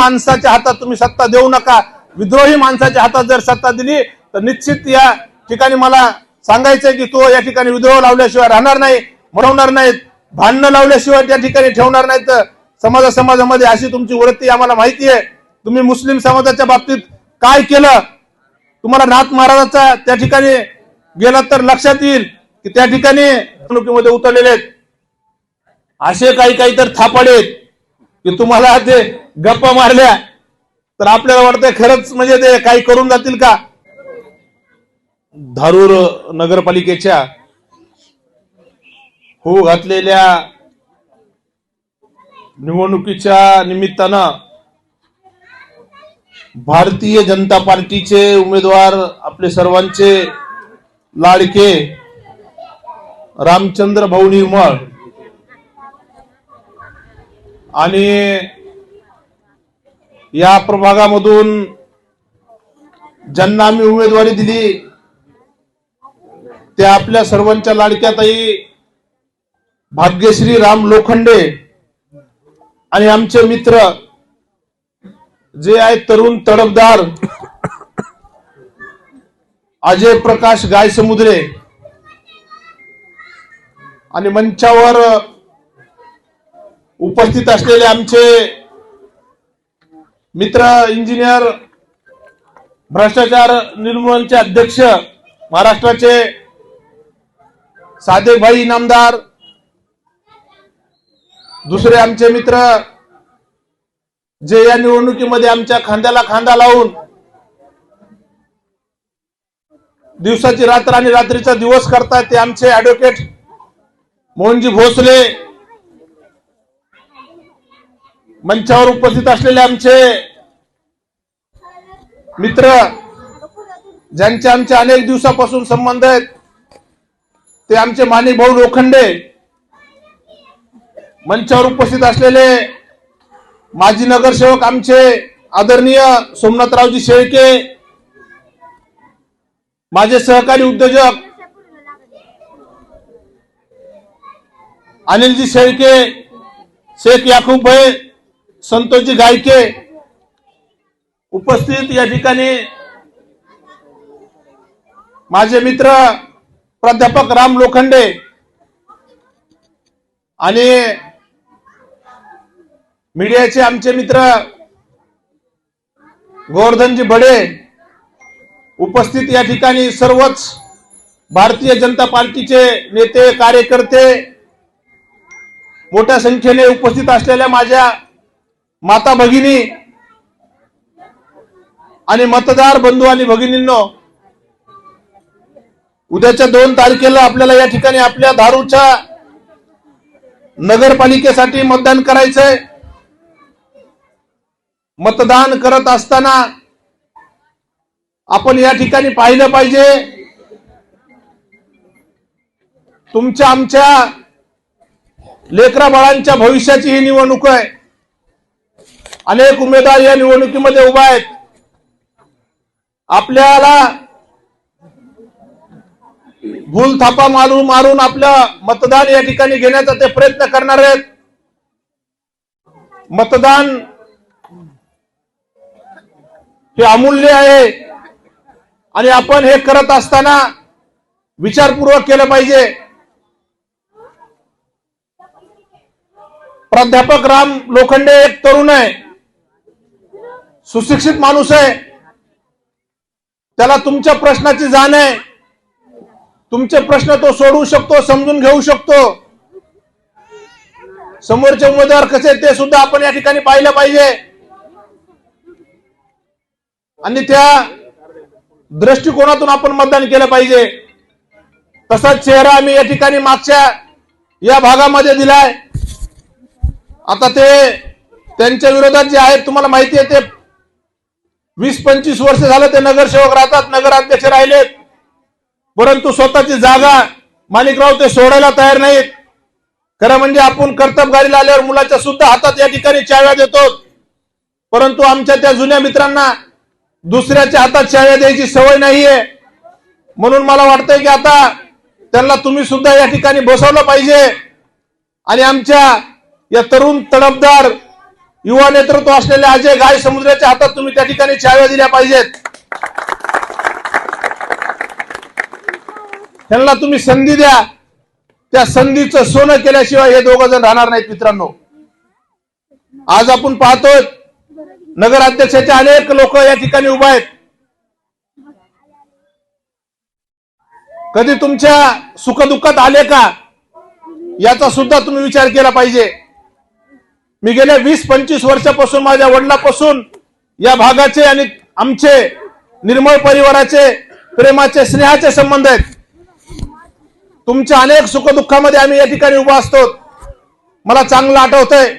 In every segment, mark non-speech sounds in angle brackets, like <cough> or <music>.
माणसाच्या हातात तुम्ही सत्ता देऊ नका. विद्रोही माणसाच्या हातात जर सत्ता दिली तर निश्चित या ठिकाणी मला सांगायचंय की तो या ठिकाणी विद्रोह लावल्याशिवाय राहणार नाही म्हणवणार नाहीत भांडणं लावल्याशिवाय त्या ठिकाणी ठेवणार नाहीत. तर समाजा समाजामध्ये अशी तुमची वृत्ती आम्हाला माहिती आहे. तुम्ही मुस्लिम समाजाच्या बाबतीत काय केलं? तुम्हाला नाथ महाराजाचा त्या ठिकाणी गेलात तर लक्षात येईल की त्या ठिकाणी निवडणुकीमध्ये उतरलेले आहेत. असे काही काही तर थापाडे की तुम्हाला ते गप्पा मारल्या तर आपल्याला वाटतंय खरंच म्हणजे ते काही करून जातील का? धारूर नगरपालिकेच्या हो घातलेल्या निवडणुकीच्या निमित्तानं भारतीय जनता पार्टीचे उमेदवार आपले सर्वांचे लाडके रामचंद्र भाऊ निर्मळ आणि या प्रभागामधून ज्यांना आम्ही उमेदवारी दिली त्या आपल्या सर्वांच्या लाडक्यातही भाग्यश्री राम लोखंडे आणि आमचे मित्र जे आहेत तरुण तडफदार अजय प्रकाश गायसमुद्रे आणि मंचावर उपस्थित असलेले आमचे मित्र इंजिनियर भ्रष्टाचार निर्मूलनचे अध्यक्ष महाराष्ट्राचे साधेभाई इनामदार दुसरे आमचे मित्र जे या निवडणुकीमध्ये आमच्या खांद्याला खांदा लावून दिवसाची रात्र आणि रात्रीचा दिवस करतात ते आमचे ऍडव्होकेट मोहनजी भोसले मंचावर उपस्थित असलेले आमचे मित्र ज्यांचे आमचे अनेक दिवसापासून संबंध आहेत ते आमचे माने भाऊ लोखंडे मंचावर उपस्थित असलेले माजी नगरसेवक आमचे आदरणीय सोमनाथरावजी शेळके माझे सहकारी उद्योजक अनिलजी शेळके शेख याकूब भाई संतोषजी गायके उपस्थित या ठिकाणी. माझे मित्र प्राध्यापक राम लोखंडे आणि मीडियाचे आमचे मित्र गोवर्धनजी बडे उपस्थित या ठिकाणी सर्वच भारतीय जनता पार्टीचे नेते कार्यकर्ते मोठ्या संख्येने उपस्थित असलेल्या माझ्या माता भगिनी आणि मतदार बंधू आणि भगिनींनो उद्याच्या दोन तारखेला आपल्याला या ठिकाणी आपल्या दारूच्या नगरपालिकेसाठी मतदान करायचंय. मतदान करत असताना आपण या ठिकाणी पाहिलं पाहिजे तुमच्या आमच्या लेकरा बाळांच्या भविष्याची ही निवडणूक आहे. अनेक उमेदवार या निवडणुकीमध्ये उभा आहेत. आपल्याला भूल थापा मारून मारून आपलं मतदान या ठिकाणी घेण्याचा ते प्रयत्न करणार आहेत. मतदान हे अमूल्य आहे आणि आपण हे करत असताना विचारपूर्वक केलं पाहिजे. प्राध्यापक राम लोखंडे एक तरुण आहे. सुशिक्षित माणूस आहे. त्याला तुमच्या प्रश्नाची जाण आहे. तुमचे प्रश्न तो सोडवू शकतो समजून घेऊ शकतो. समोरचे उमेदवार कसे ते सुद्धा आपण या ठिकाणी पाहिलं पाहिजे. आणि त्या दृष्टिकोनातून आपण मतदान केलं पाहिजे. तसाच चेहरा आम्ही या ठिकाणी मागच्या या भागामध्ये दिलाय. आता ते त्यांच्या विरोधात जे आहेत तुम्हाला माहिती आहे ते वीस पंचवीस वर्ष झालं ते नगरसेवक राहतात नगराध्यक्ष राहिलेत. परंतु स्वतःची जागा माणिकराव ते सोडायला तयार नाहीत. खरं म्हणजे आपण कर्तबगारीला आल्यावर मुलाच्या सुद्धा हातात या ठिकाणी चाव्या देतो परंतु आमच्या त्या जुन्या मित्रांना दुसऱ्याच्या हातात चाव्या द्यायची सवय नाहीये. म्हणून मला वाटतंय की आता त्यांना तुम्ही सुद्धा या ठिकाणी बसवलं पाहिजे. आणि आमच्या या तरुण तडफदार युवा नेतृत्व असलेले अजय गाय समुद्राच्या हातात तुम्ही त्या ठिकाणी चाव्या दिल्या पाहिजेत. त्यांना तुम्ही संधी द्या. त्या संधीचं सोनं केल्याशिवाय हे दोघ जण राहणार नाहीत मित्रांनो. आज आपण पाहतोय नगराध्यक्षाचे अनेक लोक या ठिकाणी उभा आहेत. कधी तुमच्या सुखदुःखात आले का? याचा सुद्धा तुम्ही विचार केला पाहिजे. मी गेल्या वीस पंचवीस वर्षापासून माझ्या वडिलापासून या भागाचे आणि आमचे निर्मळ परिवाराचे प्रेमाचे स्नेहाचे संबंध आहेत. तुमच्या अनेक सुखदुःखामध्ये आम्ही या ठिकाणी उभा असतो. मला चांगलं आठवतंय.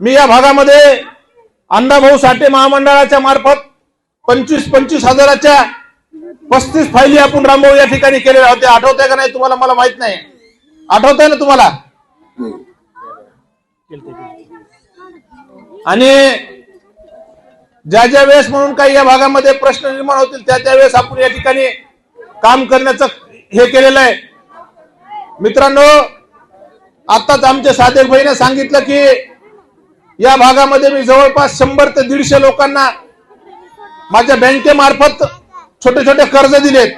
मी या भागामध्ये अण्णाभाऊ साठे महामंडळाच्या मार्फत पंचवीस पंचवीस हजाराच्या पस्तीस फायली आपण रामभाऊ या ठिकाणी केलेल्या होत्या. आठवतंय का नाही तुम्हाला? मला माहीत नाही. आठवतंय ना तुम्हाला? आणि ज्या ज्या वेळेस म्हणून काही या भागामध्ये प्रश्न निर्माण होतील त्या त्या वेळेस आपण या ठिकाणी काम करण्याचं हे केलेलं आहे. मित्रांनो आताच आमच्या सादेक भाईने सांगितलं की या भागामध्ये मी जवळपास शंभर ते दीडशे लोकांना माझ्या बँकेमार्फत छोटे छोटे कर्ज दिलेत.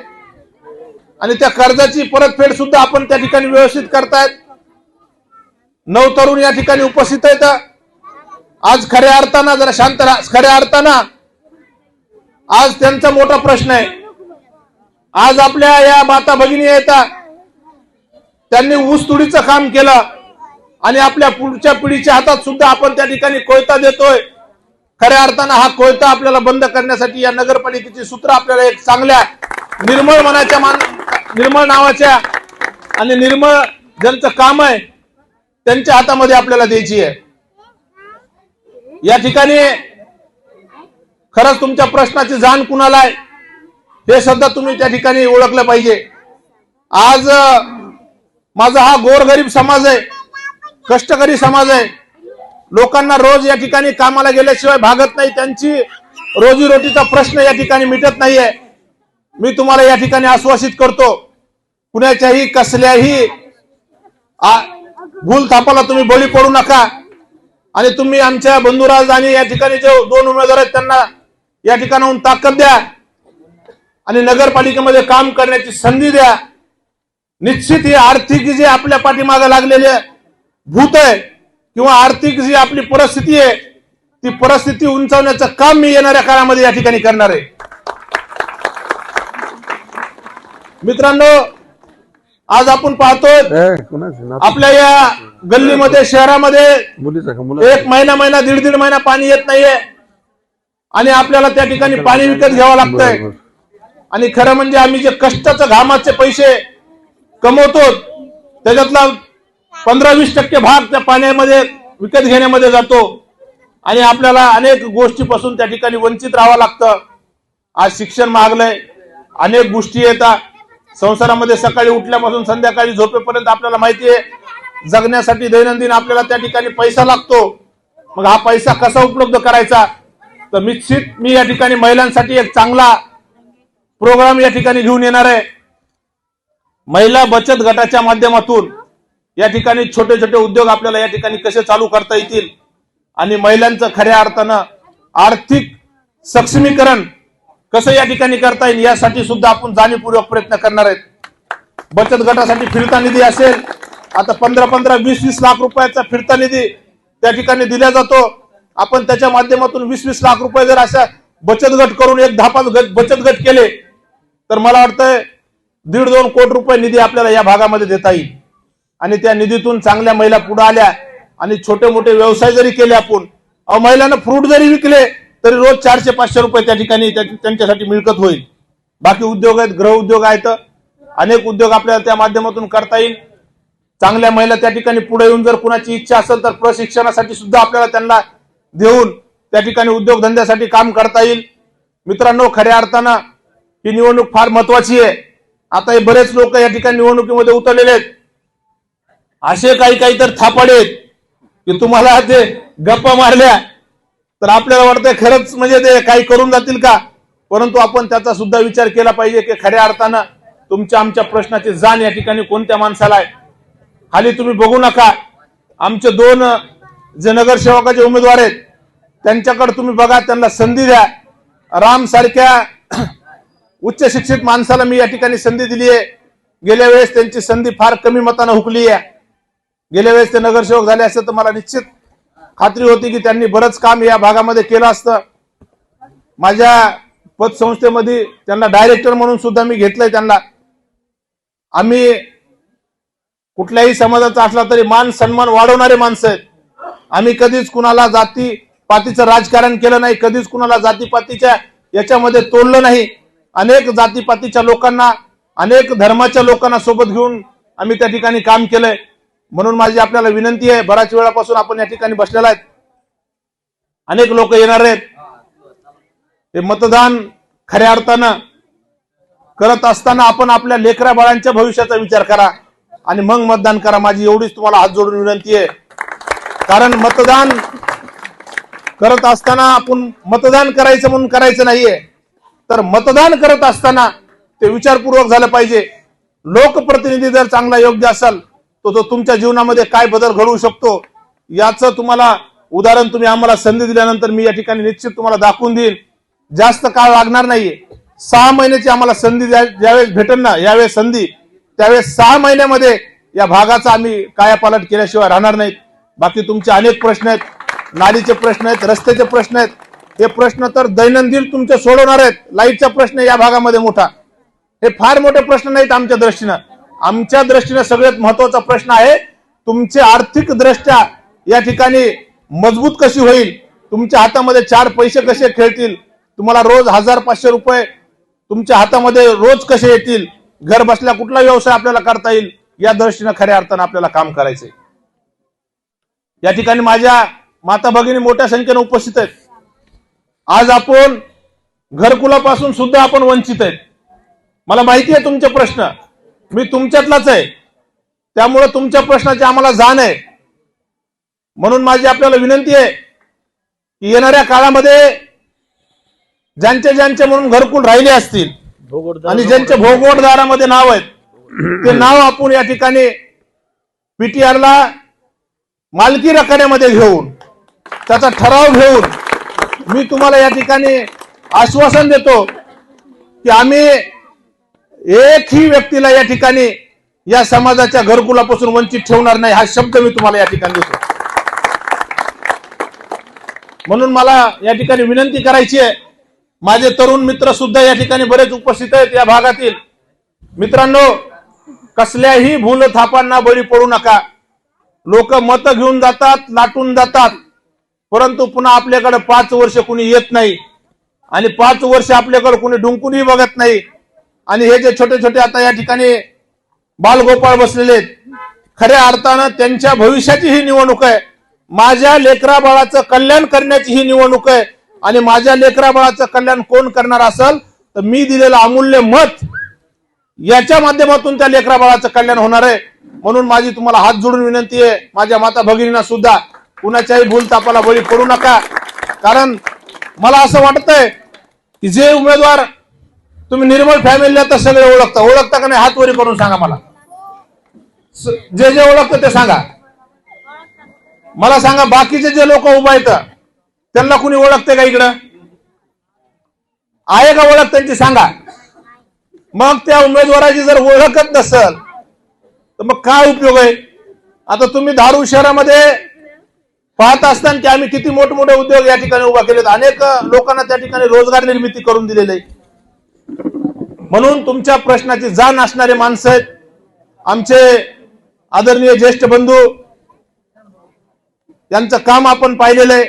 आणि त्या कर्जाची परतफेड सुद्धा आपण त्या ठिकाणी व्यवस्थित करतायत. नऊ तरुण या ठिकाणी उपस्थित आहेत. आज खऱ्या अर्थानं जरा शांत राहा. खऱ्या अर्थानं आज त्यांचा मोठा प्रश्न आहे. आज आपल्या या माता भगिनी येतात त्यांनी ऊसतुडीचं काम केलं. आणि आपल्या पुढच्या पिढीच्या हातात सुद्धा आपण त्या ठिकाणी कोयता देतोय. खऱ्या अर्थानं हा कोयता आपल्याला बंद करण्यासाठी या नगरपालिकेची सूत्र आपल्याला एक चांगल्या निर्मळ मनाच्या मान निर्मळ नावाच्या आणि निर्मळ ज्यांचं काम आहे त्यांच्या हातामध्ये आपल्याला द्यायची आहे. या ठिकाणी खरंच तुमच्या प्रश्नाची जाण कुणाला आहे हे सुद्धा तुम्ही त्या ठिकाणी ओळखलं पाहिजे. आज माझा हा गोरगरीब समाज आहे कष्टकरी समाज आहे. लोकांना रोज या ठिकाणी कामाला गेल्याशिवाय भागत नाही त्यांची रोजीरोटीचा प्रश्न या ठिकाणी मिटत नाहीये. मी तुम्हाला या ठिकाणी आश्वासित करतो कुणाच्याही कसल्याही गुल भूल थापाला तुम्ही बळी पडू नका. आणि तुम्ही आमच्या बंधुराज आणि या ठिकाणी जे दोन उमेदवार आहेत त्यांना या ठिकाणाहून ताकद द्या. आणि नगरपालिकेमध्ये काम करण्याची संधी द्या. निश्चित ही आर्थिक जी आपल्या पाठीमागे लागलेले भूत आहे किंवा आर्थिक जी आपली परिस्थिती आहे ती परिस्थिती उंचावण्याचं काम मी येणाऱ्या काळामध्ये या ठिकाणी करणार आहे. मित्रांनो आज आपण पाहतोय? आपल्या या गल्लीमध्ये शहरामध्ये एक महिना महिना दीड दीड महिना पाणी येत नाहीये. आणि आपल्याला त्या ठिकाणी पाणी विकत घ्यावं लागतंय. आणि खरं म्हणजे आम्ही जे कष्टाचं घामाचे पैसे कमवतो त्याच्यातला पंधरा वीस टक्के भाग त्या पाण्यामध्ये विकत घेण्यामध्ये जातो. आणि आपल्याला अनेक गोष्टीपासून त्या ठिकाणी वंचित राहावं लागतं. आज शिक्षण मागलंय. अनेक गोष्टी येतात. संसारामध्ये सकाळी उठल्यापासून संध्याकाळी झोपेपर्यंत आपल्याला माहिती आहे जगण्यासाठी दैनंदिन आपल्याला त्या ठिकाणी पैसा लागतो. मग हा पैसा कसा उपलब्ध करायचा? तर निश्चित मी या ठिकाणी महिलांसाठी एक चांगला प्रोग्राम या ठिकाणी घेऊन येणार आहे. महिला बचत गटाच्या माध्यमातून या ठिकाणी छोटे छोटे उद्योग आपल्याला या ठिकाणी कसे चालू करता येतील? आणि महिलांचं खऱ्या अर्थानं आर्थिक सक्षमीकरण कसं या ठिकाणी करता येईल यासाठी सुद्धा आपण जाणीवपूर्वक प्रयत्न करणार आहेत. बचत गटासाठी फिरता निधी असेल आता पंधरा पंधरा वीस वीस लाख रुपयाचा फिरता निधी त्या ठिकाणी दिला जातो. आपण त्याच्या माध्यमातून वीस वीस लाख रुपये जर अशा बचत गट करून एक दहा पाच गट बचत गट केले तर मला वाटतंय दीड दोन कोटी रुपये निधी आपल्याला या भागामध्ये देता येईल. आणि त्या निधीतून चांगल्या महिला पुढे आल्या आणि छोटे मोठे व्यवसाय जरी केले आपण महिलांना फ्रूट जरी विकले तरी रोज चारशे पाचशे रुपये त्या ठिकाणी त्यांच्यासाठी मिळकत होईल. बाकी उद्योग आहेत गृह उद्योग आहेत. अनेक उद्योग आपल्याला त्या माध्यमातून करता येईल. चांगल्या महिला त्या ठिकाणी पुढे येऊन जर कुणाची इच्छा असेल तर प्रशिक्षणासाठी सुद्धा आपल्याला त्यांना देऊन त्या ठिकाणी उद्योगधंद्यासाठी काम करता येईल. मित्रांनो खऱ्या अर्थानं ही निवडणूक फार महत्वाची आहे. आता हे बरेच लोक या ठिकाणी निवडणुकीमध्ये उतरलेले आहेत. असे काही काही तर थापाडे आहेत. की तुम्हाला ते गप्पा मारल्या तर आपल्याला वाटतंय खरंच म्हणजे ते काही करून जातील का? परंतु आपण त्याचा सुद्धा विचार केला पाहिजे की खऱ्या अर्थानं तुमच्या आमच्या प्रश्नाची जाण या ठिकाणी कोणत्या माणसाला आहे? हाली तुम्ही बघू नका. आमचे दोन जे नगरसेवकाचे उमेदवार आहेत त्यांच्याकडे तुम्ही बघा त्यांना संधी द्या. राम सारख्या उच्च शिक्षित माणसाला मी या ठिकाणी संधी दिली आहे. गेल्या वेळेस त्यांची संधी फार कमी मतानं हुकली आहे. गेल्या वेळेस ते नगरसेवक झाले असं तर मला निश्चित खात्री होती की त्यांनी बरंच काम या भागामध्ये केलं असतं. माझ्या पतसंस्थेमध्ये त्यांना डायरेक्टर म्हणून सुद्धा मी घेतलंय त्यांना. आम्ही कुठल्याही समाजाचा असला तरी मान सन्मान वाढवणारे माणसं आहेत. आम्ही कधीच कुणाला जाती पातीचं राजकारण केलं नाही कधीच कुणाला जातीपातीच्या याच्यामध्ये तोडलं नाही. अनेक जातीपातीच्या लोकांना अनेक धर्माच्या लोकांना सोबत घेऊन आम्ही त्या ठिकाणी काम केलंय. म्हणून माझी आपल्याला विनंती आहे बऱ्याच वेळापासून आपण या ठिकाणी बसलेला आहेत. अनेक लोक येणार आहेत. ते मतदान खऱ्या अर्थानं करत असताना आपण आपल्या लेकरा बाळांच्या भविष्याचा विचार करा आणि मग मतदान करा. माझी एवढीच तुम्हाला हात जोडून विनंती आहे. कारण मतदान करत असताना आपण मतदान करायचं म्हणून करायचं नाहीये. तर मतदान करत असताना ते विचारपूर्वक झालं पाहिजे. लोकप्रतिनिधी जर चांगला योग्य असेल तो तो तुमच्या जीवनामध्ये काय बदल घडवू शकतो याचं तुम्हाला उदाहरण तुम्ही आम्हाला संधी दिल्यानंतर मी या ठिकाणी निश्चित तुम्हाला दाखवून देईन जास्त काळ लागणार नाहीये. सहा महिन्याची आम्हाला संधी ज्यावेळेस भेटेल ना यावेळेस संधी. त्यावेळेस सहा महिन्यामध्ये या भागाचा आम्ही कायापालट केल्याशिवाय राहणार नाहीत. बाकी तुमचे अनेक प्रश्न आहेत. नालीचे प्रश्न आहेत रस्त्याचे प्रश्न आहेत. हे प्रश्न तर दैनंदिन तुमचे सोडवणार आहेत. लाईटचा प्रश्न या भागामध्ये मोठा. हे फार मोठे प्रश्न नाहीत आमच्या दृष्टीनं. आमच्या दृष्टीने सगळ्यात महत्त्वाचा प्रश्न आहे तुमचे आर्थिक दृष्ट्या या ठिकाणी मजबूत कशी होईल? तुमच्या हातामध्ये चार पैसे कसे खेळतील? तुम्हाला रोज हजार पाचशे रुपये तुमच्या हातामध्ये रोज कसे येतील? घर बसल्या कुठला व्यवसाय आपल्याला करता येईल? या दृष्टीनं खऱ्या अर्थानं आपल्याला काम करायचंय. या ठिकाणी माझ्या माता भगिनी मोठ्या संख्येने उपस्थित आहेत. आज आपण घरकुलापासून सुद्धा आपण वंचित आहेत. मला माहिती आहे तुमचे प्रश्न. मी तुमच्यातलाच आहे. त्यामुळे तुमच्या प्रश्नाची आम्हाला जाण आहे. म्हणून माझी आपल्याला विनंती आहे की येणाऱ्या काळामध्ये ज्यांचे ज्यांचे म्हणून घरकुल राहिले असतील आणि ज्यांचे भोगवटदारामध्ये नाव आहेत ते नाव आपण या ठिकाणी पीटीआरला मालकी रखान्यामध्ये घेऊन त्याचा ठराव घेऊन मी तुम्हाला या ठिकाणी आश्वासन देतो की आम्ही एकही व्यक्तीला या ठिकाणी या समाजाच्या घरकुलापासून वंचित ठेवणार नाही हा शब्द मी तुम्हाला या ठिकाणी देतो. म्हणून मला या ठिकाणी विनंती करायची आहे. माझे तरुण मित्र सुद्धा या ठिकाणी बरेच उपस्थित आहेत या भागातील. मित्रांनो कसल्याही भूल थापांना बळी पडू नका. लोक मत घेऊन जातात लाटून जातात परंतु पुन्हा आपल्याकडे पाच वर्ष कुणी येत नाही. आणि पाच वर्ष आपल्याकडे कुणी डुंकूनही बघत नाही. आणि हे जे छोटे छोटे आता या ठिकाणी बालगोपाळ बसलेले आहेत खऱ्या अर्थानं त्यांच्या भविष्याची ही निवडणूक आहे. माझ्या लेकरा बाळाचं कल्याण करण्याची ही निवडणूक आहे. आणि माझ्या लेकरा बाळाचं कल्याण कोण करणार असेल तर मी दिलेलं अमूल्य मत याच्या माध्यमातून त्या लेकरा बाळाचं कल्याण होणार आहे. म्हणून माझी तुम्हाला हात जोडून विनंती आहे माझ्या माता भगिनींना सुद्धा कुणाच्याही भूलतापाला बळी पडू नका. कारण मला असं वाटतंय की जे उमेदवार तुम्ही निर्मळ फॅमिलीला तर सगळे ओळखता. ओळखता का नाही हात वरी करून सांगा मला. जे जे ओळखतं ते सांगा. मला सांगा बाकीचे जे लोक उभा आहेत त्यांना कुणी ओळखते का इकडं? आहे का ओळख त्यांची? सांगा. मग त्या उमेदवाराची जर ओळखत नसल तर मग काय उपयोग आहे? आता तुम्ही धारूर शहरामध्ये पाहत असताना की आम्ही किती मोठमोठे उद्योग या ठिकाणी उभा केलेत. अनेक लोकांना त्या ठिकाणी रोजगार निर्मिती करून दिलेले आहे. म्हणून तुमच्या प्रश्नाची जाण असणारे माणसं आहेत. आमचे आदरणीय ज्येष्ठ बंधू यांचं काम आपण पाहिलेलं आहे.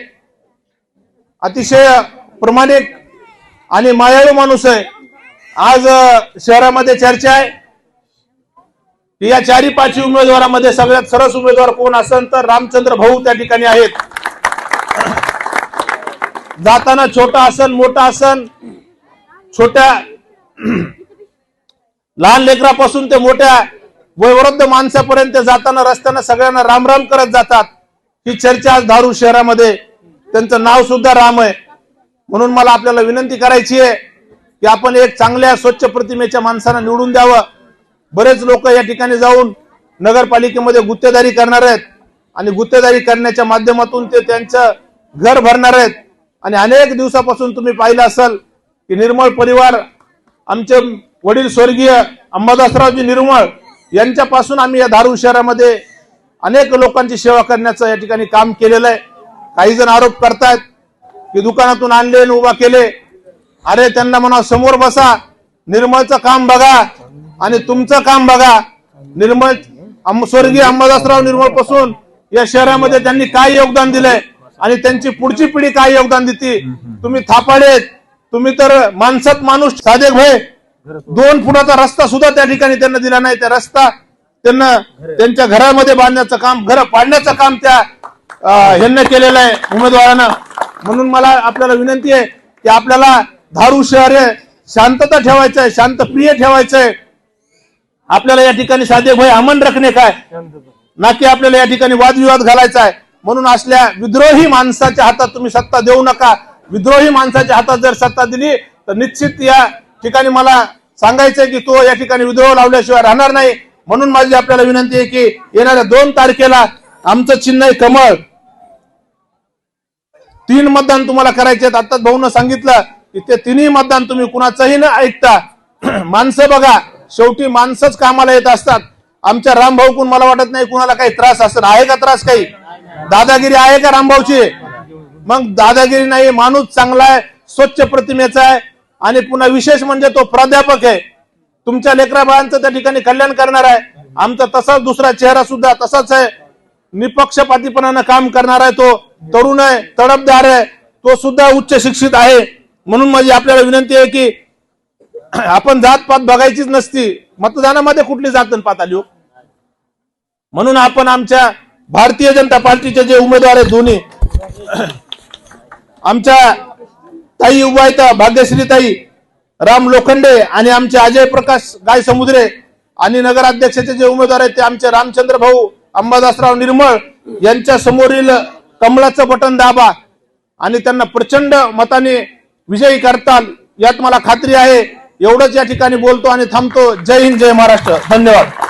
अतिशय प्रामाणिक आणि मायाळू माणूस आहे. आज शहरामध्ये चर्चा आहे. की या चारी पाचवी उमेदवारामध्ये सगळ्यात सरस उमेदवार कोण असेल तर रामचंद्र भाऊ त्या ठिकाणी आहेत. जाताना छोटा असन मोठा असन छोट्या <clears throat> लहान लेकरापासून ते मोठ्या वयोवृद्ध माणसापर्यंत जाताना रस्त्यानं सगळ्यांना रामराम करत जातात. ही चर्चा आज धारू शहरामध्ये त्यांचं नाव सुद्धा राम आहे. म्हणून मला आपल्याला विनंती करायची आहे की आपण एक चांगल्या स्वच्छ प्रतिमेच्या माणसांना निवडून द्यावं. बरेच लोक या ठिकाणी जाऊन नगरपालिकेमध्ये गुत्तेदारी करणार आहेत आणि गुत्तेदारी करण्याच्या माध्यमातून ते त्यांचं घर भरणार आहेत. आणि अनेक दिवसापासून तुम्ही पाहिलं असाल की निर्मळ परिवार आमचे वडील स्वर्गीय अंबादासरावजी निर्मळ यांच्यापासून आम्ही या धारूर शहरामध्ये अनेक लोकांची सेवा करण्याचं या ठिकाणी काम केलेलं आहे. काही जण आरोप करतायत की दुकानातून आणले आणि उभा केले. अरे त्यांना म्हणा समोर बसा. निर्मळचं काम बघा आणि तुमचं काम बघा. निर्मळ स्वर्गीय अंबादासराव निर्मळपासून या शहरामध्ये त्यांनी काय योगदान दिलंय आणि त्यांची पुढची पिढी काय योगदान देते? तुम्ही थापाडेत तुम्ही तर माणसात माणूस साधे भय दोन फुटाचा रस्ता सुद्धा त्या ठिकाणी त्यांना दिला नाही. त्या रस्ता त्यांना त्यांच्या घरामध्ये बांधण्याचं काम घर पाडण्याचं काम त्या यांना ह्यांनी केलेलं आहे उमेदवारानं. म्हणून मला आपल्याला विनंती आहे की आपल्याला धारू शहर हे शांतता ठेवायचं आहे शांत प्रिय ठेवायचं आहे. आपल्याला या ठिकाणी साधे भय अमन रखणे काय? ना की आपल्याला या ठिकाणी वादविवाद घालायचा आहे. म्हणून असल्या विद्रोही माणसाच्या हातात तुम्ही सत्ता देऊ नका. विद्रोही माणसाच्या हातात जर सत्ता दिली तर निश्चित या ठिकाणी मला सांगायचंय की तो या ठिकाणी विद्रोह लावल्याशिवाय राहणार नाही. म्हणून माझी आपल्याला विनंती आहे की येणाऱ्या दोन तारखेला आमचं चिन्ह आहे कमळ. तीन मतदान तुम्हाला करायचे आहेत. आताच भाऊनं सांगितलं की ते तिन्ही मतदान तुम्ही कुणाचंही न ऐकता <clears throat> माणसं बघा. शेवटी माणसंच कामाला येत असतात. आमच्या रामभाऊकून मला वाटत नाही कुणाला काही त्रास असेल. आहे का त्रास काही? दादागिरी आहे का रामभाऊची? मग दादागिरी नाही माणूस चांगला आहे स्वच्छ प्रतिमेचा आहे. आणि पुन्हा विशेष म्हणजे तो प्राध्यापक आहे. तुमच्या लेकरा बाळांचं त्या ठिकाणी कल्याण करणार आहे. आमचा तसाच दुसरा चेहरा सुद्धा तसाच आहे. निपक्षपातीपणानं काम करणार आहे तो. तरुण आहे तडपदार आहे. तो सुद्धा उच्च शिक्षित आहे. म्हणून माझी आपल्याला विनंती आहे की आपण जात पात बघायचीच नसती. मतदानामध्ये कुठली जात पात आली हो? म्हणून आपण आमच्या भारतीय जनता पार्टीचे जे उमेदवार आहेत दोन्ही आमच्या ताई उभा आहेत भाग्यश्री ताई राम लोखंडे आणि आमचे अजय प्रकाश गाय समुद्रे आणि नगराध्यक्षाचे जे उमेदवार आहेत ते आमचे रामचंद्र भाऊ अंबादासराव निर्मळ यांच्या समोरील कमळाचं बटन दाबा आणि त्यांना प्रचंड मताने विजयी करताल यात मला खात्री आहे. एवढंच या ठिकाणी बोलतो आणि थांबतो. जय हिंद जय महाराष्ट्र. धन्यवाद.